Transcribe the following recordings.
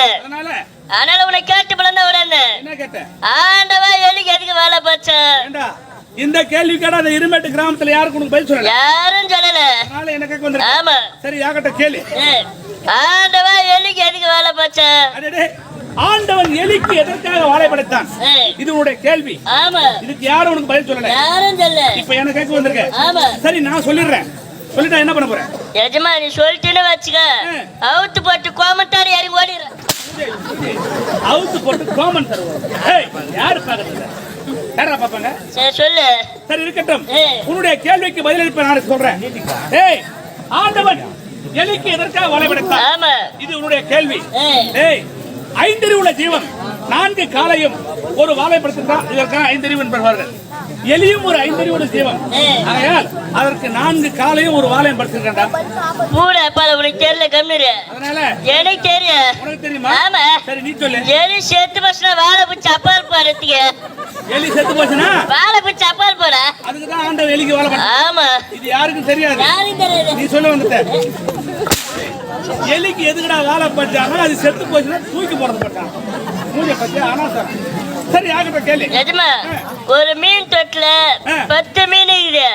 இல்ல அதனால? உன்னை கேட்டு பிளந்த கேட்ட ஆண்டவா எலிக்கு எதுக்கு வேலை போச்சு? இந்த கேள்வி கேட்டா அந்த இருமேட்டு கிராமத்துல யாருக்கு உனக்கு பதில் சொல்லல? யாரும் சொல்லல. அதனால என்ன கேட்க வந்திருக்க? ஆமா. சரி யாக்கிட்ட கேளு. ஏய், ஆண்டவா எலிக்கு எதுக்கு வேலை போச்சு? அடடே ஆண்டவன் எலிக்கு எதற்காக வாழை படைத்தான்? இது உன்னுடைய கேள்வி. ஆமா. இதுக்கு யாரும் உனக்கு பதில் சொல்லல. யாரும் சொல்ல இப்ப என்ன கேட்க வந்திருக்க? ஆமா. சரி நான் சொல்லிடுறேன். சொல்லிட்டா என்ன பண்ண போறேன் எஜமா நீ சொல்லிட்டுன்னு வச்சுக்க. அவுத்து போட்டு கோமத்தாரி இறங்கி ஓடிடுறேன் அவுத்து போட்டு கோமன் தருவோம் யாரு பாக்குறது யாரா பாப்பாங்க சரி சொல்லு. சரி இருக்கட்டும். ஏய். உன்னுடைய கேள்விக்கு பதிலளிப்ப நான் சொல்றேன். ஏய் ஆண்டவன் எலிக்கு எதற்காக இது உன்னுடைய கேள்வி. ஏய், ஐந்தறிவுள்ள ஜீவன் நான்கு காலையும் ஒரு வாழைப்படத்திற்காக இதற்காக ஐந்தறிவு என்பார்கள் எலியும் ஒரு ஐந்தறிவுள்ள ஜீவன். ஆகையால் அதற்கு நான்கு காலையும் ஒரு வாழையும் படுத்திருக்கா மூட அப்பால உனக்கு தெரியல கம்மிரு. அதனால எனக்கு தெரியும். உனக்கு தெரியுமா? ஆமா. சரி நீ சொல்லு. எலி செத்து பசங்க வாழை பிடிச்சி அப்பால் போறதுக்கு எலி செத்து போச்சுன்னா? வாழை பிடிச்சி அப்பால் போற அதுக்கு தான் ஆண்டவன் எலிக்கு வாழை படைத்தான். ஆமா. இது யாருக்கும் தெரியாது. யாரும் தெரியாது. நீ சொல்ல வந்துட்ட. எலிக்கு எதுக்குடா வாழை பச்சானா அது செத்து போச்சுன்னா தூக்கி போறது பட்டான் மூஞ்ச பத்தி ஆனா சார் சரி ஆகட்டும் கேளு. எஜமா ஒரு மீன் தொட்டில. பத்து மீன் இருக்குது.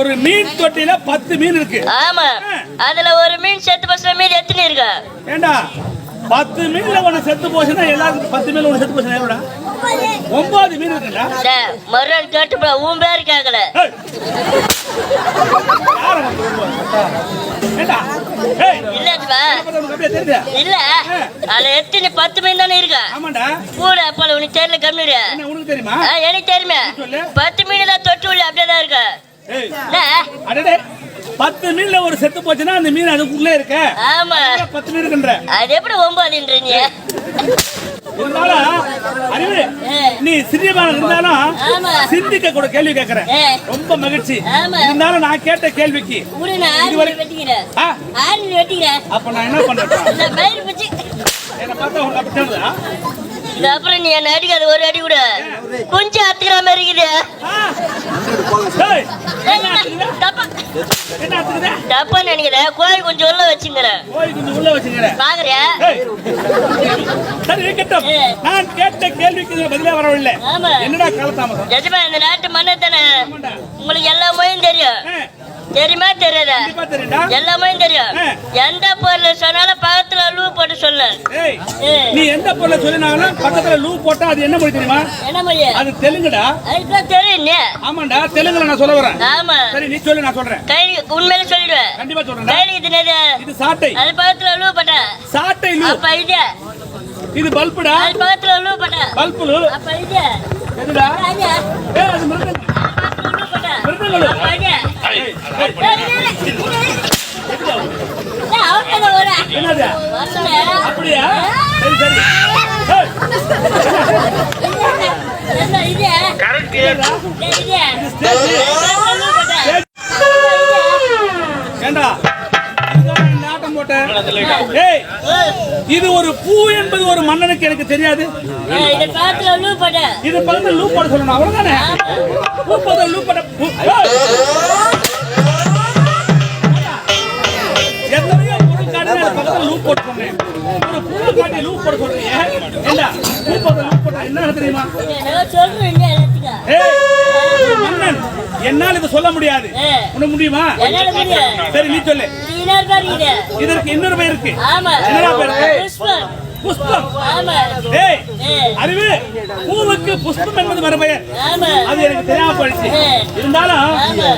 ஒரு மீன் தொட்டில பத்து மீன் இருக்கு. ஆமா. அதுல ஒரு மீன் செத்து பசங்க மீன் எத்தனை இருக்கு? ஏண்டா? பத்து மீன்ல ஒண்ணு செத்து போச்சுன்னா எல்லாருக்கும் பத்து மீன் ஒண்ணு செத்து போச்சுன்னா ஒன்பது மீன் இருக்குல்ல? மறுநாள் கேட்டு உன் பேரு கேட்கல இல்ல. அதுல எத்தனை பத்து மீன் தானே இருக்கு? கூட அப்பால உனக்கு தெரியல என்ன உனக்கு தெரியுமா? எனக்கு தெரியுமே. பத்து மீன் தான் தொட்டு உள்ள அப்படியே தான் இருக்கு. பத்து மீன்ல ஒரு செத்து போச்சுன்னா அந்த மீன் அதுக்குள்ளே இருக்க. ஆமா. பத்து மீன் இருக்குன்ற. அது எப்படி ஒன்பதுன்றீங்க இருந்தாலும் அறிவு நீ சிறியமான இருந்தாலும். சிந்திக்க கூட கேள்வி கேட்கறேன். ஏ. ரொம்ப மகிழ்ச்சி. இருந்தாலும் நான் கேட்ட கேள்விக்கு அப்ப நான் என்ன பண்றேன் அப்புறம் நீ என்ன அடிக்காது ஒரு அடி கூட. கொஞ்சம் அத்துக்கிற மாதிரி இருக்குது. தப்பா நினைக்கிறேன் கோழி கொஞ்சம் உள்ள வச்சுங்கிறேன் போய் கொஞ்சம் உள்ள வச்சுக்கிறேன். பாக்குறியா? ஏய். சரி இருக்கட்டும். ஏ. நான் கேட்ட கேள்விக்கு இதுல பதிலே வரவில்லை. ஆமா. என்னடா காலதாமதம் எஜமா இந்த நாட்டு தானே? ஆமாண்டா. உங்களுக்கு எல்லா மொழியும் தெரியும் தெரியுமா தெரியாதா? கண்டிப்பா தெரியும்டா. எல்லா மொழியும் தெரியும். எந்த பொருள் சொன்னாலும் பக்கத்துல லூ போட்டு சொல்லு ஏய் ஏய். நீ எந்த பொருளை சொல்லினாலும் பக்கத்துல லூ போட்டா அது என்ன மொழி தெரியுமா? அது தெலுங்குடா. ஆமாண்டா தெலுங்குல நான் சொல்ல வரேன். ஆமா. சரி நீ சொல்லு நான் சொல்றேன். உண்மையில சொல்லிடுவேன் கண்டிப்பா சொல்றேன்டா. கைலி இது சாட்டை. அது பக்கத்துல லூ போட்ட. சாட்டை லூ. இது. பல்புடா. அது பக்கத்துல லூ போட்ட. பல்பு லூ. அப்ப இது. எதுடா ஏ அது. மிருதங்கம் பக்கத்துல லூ போட்ட மிருதங்கம் அப்ப இது ஏய், ஏய், இது, இது, இது. ஏய், அவர்கிட்ட ஒரு என்னது? அப்படியா? சரி சரி. இது? ஏண்டா? இது ஒரு பூ என்பது ஒரு மன்னனுக்கு எனக்கு தெரியாது. இது பக்கத்துல லூ லூப் போட சொல்லணும் அவ்வளவுதானே பூ. பக்கத்துல லூப் பக்கத்துல லூப் போட்டு சொன்னேன் ஒரு பூ காட்டி லூப் போட சொல்றீங்க ஏண்டா பூ பக்கத்துல லூப் போட்டா என்ன தெரியுமா சொல்றீங்க மன்னன் என்னால் இதை சொல்ல முடியாது உனக்கு முடியுமா. சரி நீ சொல்லு பேர். இதற்கு இன்னொரு பேர் இருக்கு. என்னடா பேரு? புஷ்பம். அறிவு பூவுக்கு புஷ்பம் என்பது மறுபெயர். அது எனக்கு தெரியாம போயிடுச்சு. இருந்தாலும்.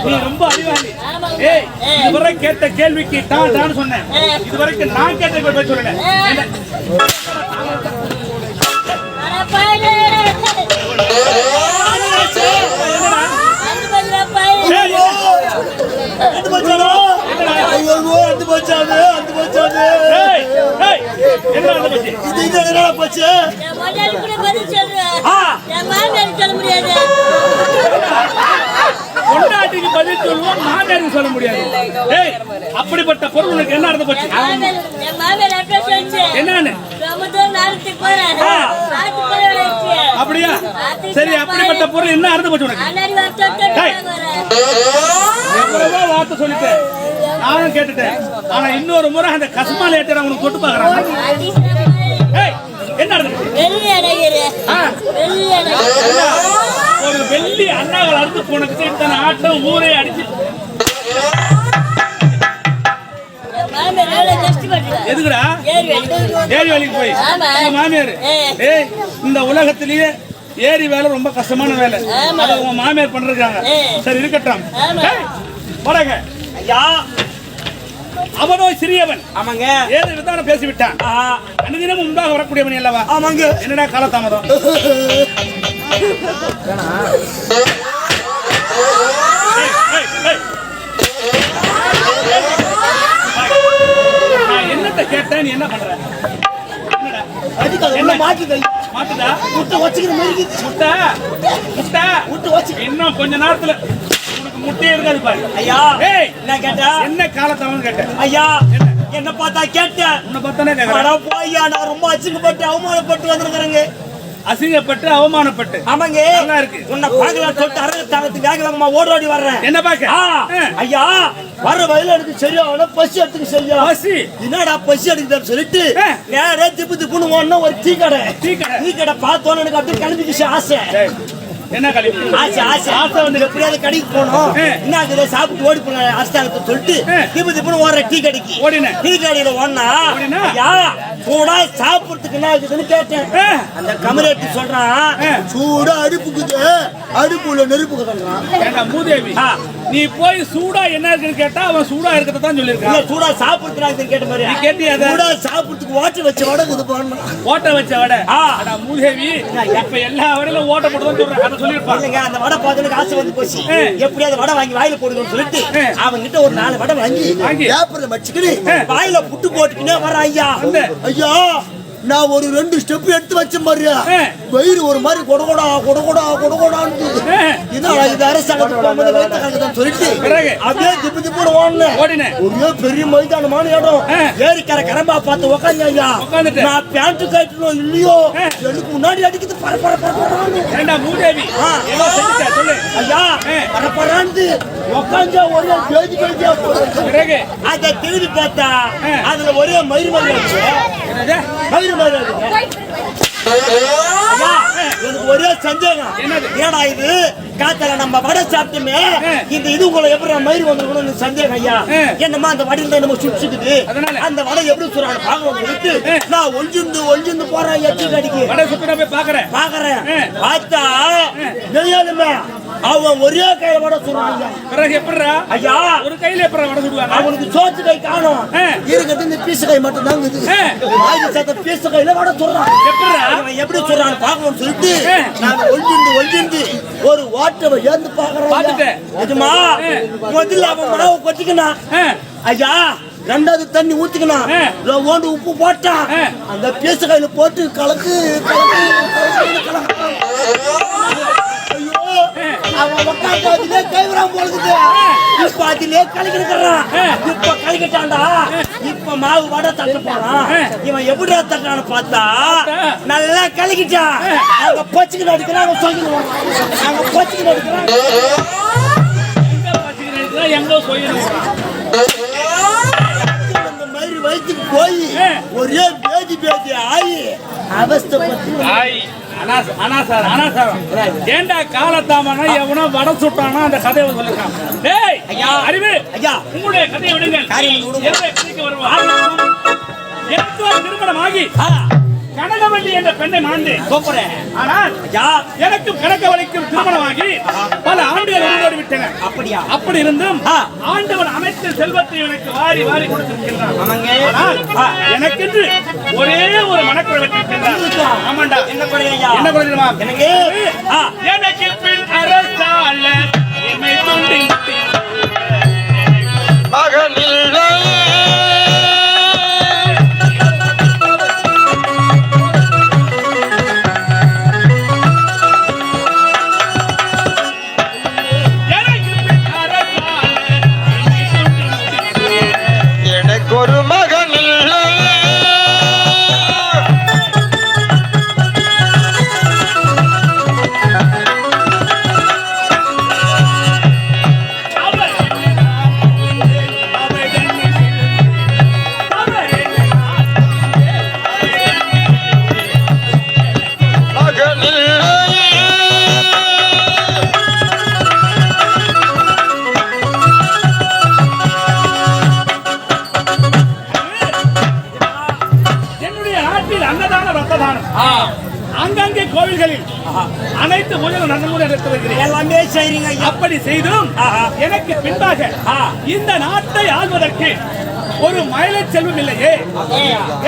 நீ ரொம்ப அறிவாளி. ஏய் இதுவரை கேட்ட கேள்விக்கு தான் தான் சொன்னேன் இதுவரைக்கும் நான் கேட்ட கேள்வி போய் சொல்லல ஏய். என்ன? அட பயலே. அது பண்ற பயலே. ஏய், என்னடா? ஐயோ அந்து போச்சாது அந்து போச்சாது ஏய், ஏய், என்ன நடந்து போச்சு? இது இது என்னடா போச்சு என் முதலாளி கூட பதில் சொல்றேன். ஆ, என் மாமியாருக்கு சொல்ல முடியாது. பொண்டாட்டிக்கு பதில் சொல்லுவோம் மாமியாருக்கு சொல்ல முடியாது. ஏய் அப்படிப்பட்ட பொருள் உனக்கு என்ன நடந்து போச்சு. என்னன்னு. அப்படியா? சரி அப்படிப்பட்ட பொருள் என்ன நடந்து போச்சு உனக்கு? வார்த்தை சொல்லிட்டேன். நானும் கேட்டுட்டேன். ஆனா இன்னொரு முறை அந்த கஸ்மால ஏற்ற உனக்கு கொட்டு பாக்குறான் என்ன? ஒரு வெள்ளி அண்ணாவில் அறுத்து போனதுக்கு இத்தனை ஆட்டம் ஊரே அடிச்சு எதுக்குடா? ஏரி வேலைக்கு போய். மாமியார். ஏய் இந்த உலகத்திலேயே ஏரி வேலை ரொம்ப கஷ்டமான வேலை. அதை உங்க மாமியார் பண்றாங்க. சரி இருக்கட்டும். போடாங்க. ஐயா. அவனோ சிறியவன். ஆமாங்க. ஏழு விதான பேசிவிட்டான். அனுதினம் உண்டாக வரக்கூடியவன் அல்லவா? ஆமாங்க. என்னடா காலதாமதம் ஏய், ஏய், ஏய். நான் என்னத்த கேட்டேன் நீ என்ன பண்ற? உள்ள மாட்டிக்க மாட்டுதா முட்டை வச்சுக்கிற மாதிரி. முட்டை? முட்டை? முட்டை வச்சு இன்னும் கொஞ்ச நேரத்துல உனக்கு முட்டையே இருக்காது பாரு. ஐயா ஏய் என்ன கேட்டா? என்ன காலத்தாமதம் கேட்டேன். ஐயா என்ன? பார்த்தா கேட்டேன். உன்னை கேக்குறேன் போய்யா நான் ரொம்ப அசிங்கப்பட்டு அவமானப்பட்டு வந்திருக்கிறேங்க. அசிங்கப்பட்டு அவமானப்பட்டு. ஆமாங்க. நல்லா இருக்கு. உன்னை பார்க்கலாம் சொல்லிட்டு அரங்கத்தானத்துக்கு வேக வேகமா ஓடி ஓடி வர்றேன். என்ன ஆ. ஐயா வர வயல எடுக்க சரியா பசி எடுத்துக்க சரியா? பசி. என்னடா பசி எடுக்குதான்னு சொல்லிட்டு. நேரே திப்பு திப்புன்னு ஓடனா ஒரு டீ கடை. டீ கடை. டீ கடை பார்த்தோன்னு எனக்கு அப்படியே கிளம்பிச்சு ஆசை. என்ன கழிவு ஆசை ஆசை ஆசை வந்து எப்படியாவது கடைக்கு ஆ. என்ன ஆகுது சாப்பிட்டு ஓடி போன அரசாங்கத்தை சொல்லிட்டு. திப்பு திப்புன்னு ஓடுற டீ கடைக்கு ஓடினேன். டீ கடையில ஓடனா? ஐயா சூடா சாப்பிடுறதுக்கு என்ன ஆகுதுன்னு கேட்டேன். அந்த சொல்றான். சூடா அடுப்புக்குது அடுப்புல நெருப்பு கட்டுறான் மூதேவி. நீ போய் சூடா என்ன இருக்குன்னு கேட்டா அவன் சூடா இருக்கத தான் சூடா சாப்பிடுறதுக்கு கேட்ட மாதிரி நீ கேட்டியா? சூடா சாப்பிடுறதுக்கு வாட்டி வச்ச வடை இது பண்ணணும் ஓட்ட வச்ச வடை மூதேவி இப்ப எல்லா வடையிலும் ஓட்ட போட்டு தான் சொல்றேன் அதை அந்த வடை பார்த்ததுக்கு ஆசை வந்து போச்சு. எப்படியாவது வடை வாங்கி வாயில போடுங்கன்னு சொல்லிட்டு ஆ. அவங்க கிட்ட ஒரு நாலு வடை வாங்கி. பேப்பர்ல மடிச்சுக்கிட்டு. வாயில புட்டு போட்டுக்கினே வர ஐயா. ஐயா நான் ஒரு ரெண்டு ஸ்டெப் எடுத்து வச்சேன் பாருயா ஆ. வயிறு ஒரு மாதிரி கொடகொடா கொடகொடா கொடகொடான்னு. என்ன இது அரசாங்கத்துக்கு போகும்போது வயிற்று கலக்குதான்னு சொல்லிட்டு? அப்படியே திப்பு திப்புன்னு ஓடினேன் ஓடினேன் ஒரே பெரிய மைதானமான இடம். ஏரிக்கர கரம்பா பார்த்து உக்காந்து ஐயா. நான் பேண்ட் கட்டணும் இல்லையோ. எனக்கு முன்னாடி அடிக்குது பர பர பர பரன்னு. ஏண்டா மூதேவி சொல்லு ஐயா ஆ. பர பரான்னு உக்காந்தா ஒரே பேஜி பேஜியா அதை திரும்பி பார்த்தா. அதுல ஒரே மயிர் மாதிரி எனக்கு ஒரே சந்தேகம்? ஏடா இது? காத்தல நம்ம வடை சாப்பிட்டுமே. இந்த இது உங்களை எப்படி மயிர் வந்துருக்கணும் சந்தேகம் ஐயா. என்னமா அந்த வடையில நம்ம அதனால? அந்த வடை எப்படி சொல்றாங்க ஆ. நான் ஒளிஞ்சிருந்து ஒளிஞ்சிருந்து போறேன் எட்டி கடிக்கு வடை சுட்டு போய் பாக்குறேன் பாக்குறேன். பார்த்தா நெய்யாலுமே அவன் ஒரே கையில வடை சொல்றான் ஐயா பிறகு எப்படிடா ஐயா ஒரு கையில எப்படா வடை சுடுவாங்க அவனுக்கு சோத்து கை காணும். இருக்கிறது இந்த பீசு கை மட்டும் தான் இருக்குது. வாங்கி சேர்த்த பீசு கையில வடை சொல்றான் எப்படிடா அவன் எப்படி சொல்றான்னு பார்க்கணும்னு சொல்லிட்டு ஆ. நான் ஒளிஞ்சிருந்து ஒளிஞ்சிருந்து ஒரு ஓட்டவை ஏந்து பாக்குறேன் பார்த்துட்டேன். அதுமா. முதல்ல அவன் மாவு கொட்டிக்கணும். ஐயா ரெண்டாவது தண்ணி ஊத்திக்கணும் ஆ. ஓண்டு உப்பு போட்டான் ஆ. அந்த பீசு கையில போட்டு கலக்கு கலக்கு கலக்கு, அவன் உட்காந்து கைவிடாம போலுக்குது இப்ப அதிலே கலக்கிருக்கிறான். இப்ப கலக்கிட்டான்டா. இப்ப மாவு வடை தட்ட போறான். இவன் எப்படி தட்டான்னு பார்த்தா நல்லா கலக்கிட்டான். அங்க பச்சுக்கு அடிக்கிறான் அவன் சொல்லிடுவான் அங்க பச்சுக்கு அடிக்கிறான். எங்க மாதிரி வயிற்றுக்கு போய் ஒரே பேதி பேதி ஆகி அவஸ்தைப்பட்டு ஏண்டா காலத்தாமனா எவனோ வடை சுட்டானா? அந்த கதையை சொல்லிருக்கான் டேய் ஐயா. அறிவு ஐயா. உங்களுடைய கதையை விடுங்கள். காரியம் திருமணம் ஆகி கனகவல்லி என்ற பெண்ணை மணந்தேன். கூப்பிடுறேன் ஆனால் ஐயா. எனக்கும் கனகவல்லிக்கும் திருமணமாகி பல ஆண்டுகள் இருந்தோடு விட்டன. அப்படியா? அப்படி இருந்தும் ஆ. ஆண்டவன் அமைத்த செல்வத்தை எனக்கு வாரி வாரி கொடுத்திருக்கின்றான் எனக்கென்று ஒரே ஒரு மனக்குறை வைத்திருக்கின்றான் ஆமாண்டா. என்ன குறை ஐயா? என்ன குறை தெரியுமா? எனக்கு? ஆ, எனக்கு பின் அரசால என்னை துண்டி மகனில்லை. அங்கங்கே கோவில்களில் அனைத்து பூஜைகள் நடந்து நடத்தி வருகிறேன் எல்லாமே செய்றீங்க. அப்படி செய்தும். எனக்கு பின்பாக. இந்த நாட்டை ஆள்வதற்கு ஒரு மயிலை செல்வம் இல்லையே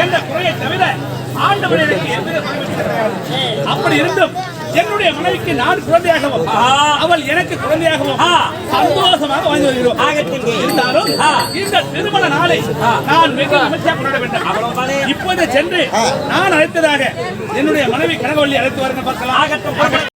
என்ற குறையை தவிர ஆண்டவர் எனக்கு எவ்வித. அப்படி இருந்தும் என்னுடைய மனைவிக்கு நான் குழந்தையாகவும். அவள் எனக்கு குழந்தையாகவும். சந்தோஷமாக வாழ்ந்து வருகிறோம். இருந்தாலும். இந்த திருமண நாளை நான் வெகு விமர்சையாக கொண்டாட வேண்டும்? இப்போது சென்று நான் அழைத்ததாக என்னுடைய மனைவி கனகவள்ளி அழைத்து வருங்க பார்க்கலாம்.